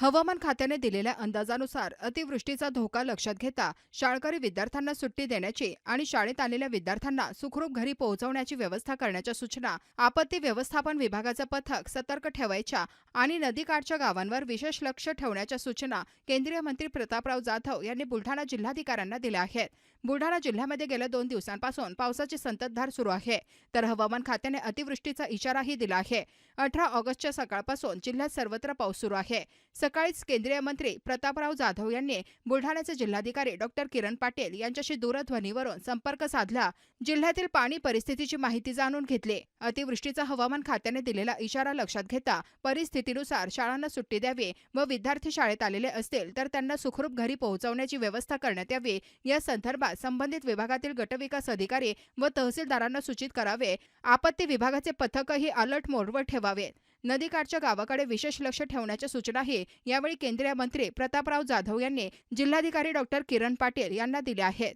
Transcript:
हवामान खात्याने दिलेल्या अंदाजानुसार अतिवृष्टीचा धोका लक्षात घेता शाळकरी विद्यार्थ्यांना सुट्टी देण्याची आणि शाळेत आलेल्या विद्यार्थ्यांना सुखरूप घरी पोहोचवण्याची व्यवस्था करण्याच्या सूचना आपत्ती व्यवस्थापन विभागाचं पथक सतर्क ठेवायच्या आणि नदीकाठच्या गावांवर विशेष लक्ष ठेवण्याच्या सूचना केंद्रीय मंत्री प्रतापराव जाधव यांनी बुलढाणा जिल्हाधिकाऱ्यांना दिल्या आहेत. बुलढाणा जिल्ह्यामध्ये गेल्या दोन दिवसांपासून पावसाची संततधार सुरू आहे. तर हवामान खात्याने अतिवृष्टीचा इशाराही दिला आहे. अठरा ऑगस्टच्या सकाळपासून जिल्ह्यात सर्वत्र पाऊस सुरू आहे. सकाळीच केंद्रीय मंत्री प्रतापराव जाधव यांनी बुलढाण्याचे जिल्हाधिकारी डॉक्टर किरण पाटील यांच्याशी दूरध्वनीवरून संपर्क साधला. जिल्ह्यातील पाणी परिस्थितीची माहिती जाणून घेतली. अतिवृष्टीचा हवामान खात्याने दिलेला इशारा लक्षात घेता परिस्थितीनुसार शाळांना सुट्टी द्यावी व विद्यार्थी शाळेत आलेले असतील तर त्यांना सुखरूप घरी पोहोचवण्याची व्यवस्था करण्यात यावी. या संदर्भात संबंधित विभागातील गटविकास अधिकारी व तहसीलदारांना सूचित करावे. आपत्ती विभागाचे पथकही अलर्ट मोडवर ठेवावेत. नदीकाठच्या गावाकडे विशेष लक्ष ठेवण्याच्या सूचनाही यावेळी केंद्रीय मंत्री प्रतापराव जाधव यांनी जिल्हाधिकारी डॉक्टर किरण पाटील यांना दिल्या आहेत.